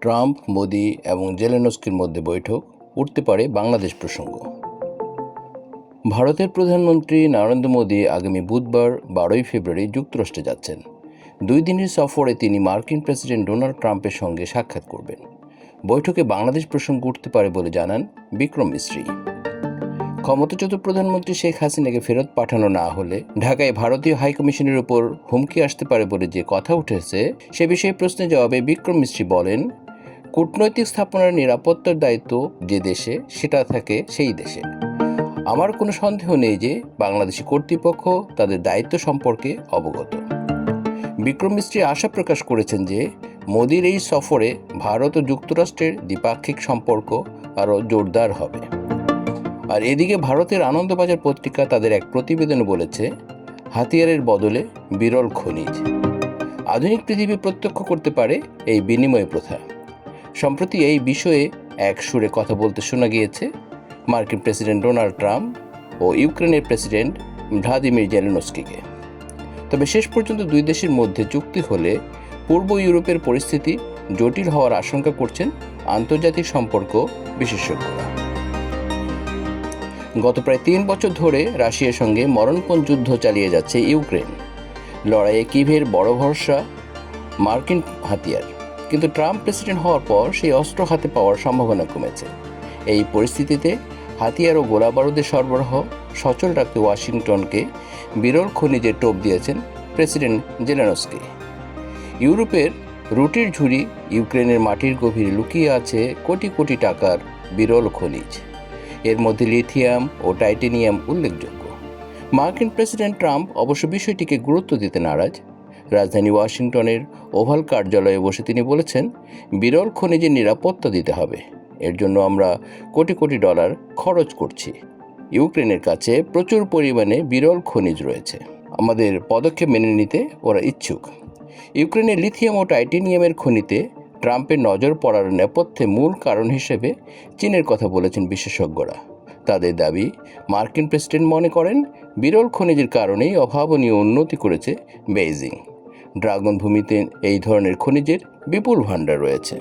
Trump, Modi এবং জেলেনস্কির মধ্যে বৈঠক, উঠতে পারে বাংলাদেশ প্রসঙ্গ। ভারতের প্রধানমন্ত্রী নরেন্দ্র মোদী আগামী বুধবার, বারোই ফেব্রুয়ারি যুক্তরাষ্ট্রে যাচ্ছেন। দুই দিনের সফরে তিনি মার্কিন প্রেসিডেন্ট ডোনাল্ড ট্রাম্পের সঙ্গে সাক্ষাৎ করবেন। বৈঠকে বাংলাদেশ প্রসঙ্গ উঠতে পারে বলে জানান বিক্রম মিশ্রী ক্ষমতাচ্যুত প্রধানমন্ত্রী শেখ হাসিনাকে ফেরত পাঠানো না হলে ঢাকায় ভারতীয় হাইকমিশনের উপর হুমকি আসতে পারে বলে যে কথা উঠেছে, সে বিষয়ে প্রশ্নের জবাবে বিক্রম মিশ্রী বলেন কূটনৈতিক স্থাপনার নিরাপত্তার দায়িত্ব যে দেশে, সেটা থাকে সেই দেশে। আমার কোনো সন্দেহ নেই যে বাংলাদেশি কর্তৃপক্ষ তাদের দায়িত্ব সম্পর্কে অবগত। বিক্রম মিস্ত্রি আশা প্রকাশ করেছেন যে মোদির এই সফরে ভারত ও যুক্তরাষ্ট্রের দ্বিপাক্ষিক সম্পর্ক আরও জোরদার হবে। আর এদিকে ভারতের আনন্দবাজার পত্রিকা তাদের এক প্রতিবেদনে বলেছে, হাতিয়ারের বদলে বিরল খনিজ। আধুনিক পৃথিবী প্রত্যক্ষ করতে পারে এই বিনিময় প্রথা। সম্প্রতি এই বিষয়ে এক সুরে কথা বলতে শোনা গিয়েছে মার্কিন প্রেসিডেন্ট ডোনাল্ড ট্রাম্প ও ইউক্রেনের প্রেসিডেন্ট ভ্লাদিমির জেলেনস্কিকে। তবে শেষ পর্যন্ত দুই দেশের মধ্যে চুক্তি হলে পূর্ব ইউরোপের পরিস্থিতি জটিল হওয়ার আশঙ্কা করছেন আন্তর্জাতিক সম্পর্ক বিশেষজ্ঞরা। গত প্রায় তিন বছর ধরে রাশিয়ার সঙ্গে মরণপণ যুদ্ধ চালিয়ে যাচ্ছে ইউক্রেন। লড়াইয়ে কিভের বড় ভরসা মার্কিন হাতিয়ার। কিন্তু ট্রাম্প প্রেসিডেন্ট হওয়ার পর সেই অস্ত্র হাতে পাওয়ার সম্ভাবনা কমেছে। এই পরিস্থিতিতে হাতিয়ার ও গোলাবারুদের সরবরাহ সচল রাখতে ওয়াশিংটনকে বিরল খনিজের টোপ দিয়েছেন প্রেসিডেন্ট জেলেনস্কি। ইউরোপের রুটির ঝুড়ি ইউক্রেনের মাটির গভীরে লুকিয়ে আছে কোটি কোটি টাকার বিরল খনিজ। এর মধ্যে লিথিয়াম ও টাইটেনিয়াম উল্লেখযোগ্য। মার্কিন প্রেসিডেন্ট ট্রাম্প অবশ্য বিষয়টিকে গুরুত্ব দিতে নারাজ। রাজধানী ওয়াশিংটনের ওভাল কার্যালয়ে বসে তিনি বলেছেন, বিরল খনিজের নিরাপত্তা দিতে হবে। এর জন্য আমরা কোটি কোটি ডলার খরচ করছি। ইউক্রেনের কাছে প্রচুর পরিমাণে বিরল খনিজ রয়েছে। আমাদের পদক্ষেপ মেনে নিতে ওরা ইচ্ছুক। ইউক্রেনের লিথিয়াম ও টাইটেনিয়ামের খনিতে ট্রাম্পের নজর পড়ার নেপথ্যে মূল কারণ হিসেবে চীনের কথা বলেছেন বিশেষজ্ঞরা। তাদের দাবি, মার্কিন প্রেসিডেন্ট মনে করেন, বিরল খনিজের কারণেই অভাবনীয় উন্নতি করেছে বেইজিং। ড্রাগন ভূমিতে এই ধরনের খনিজের বিপুল ভাণ্ডার রয়েছে।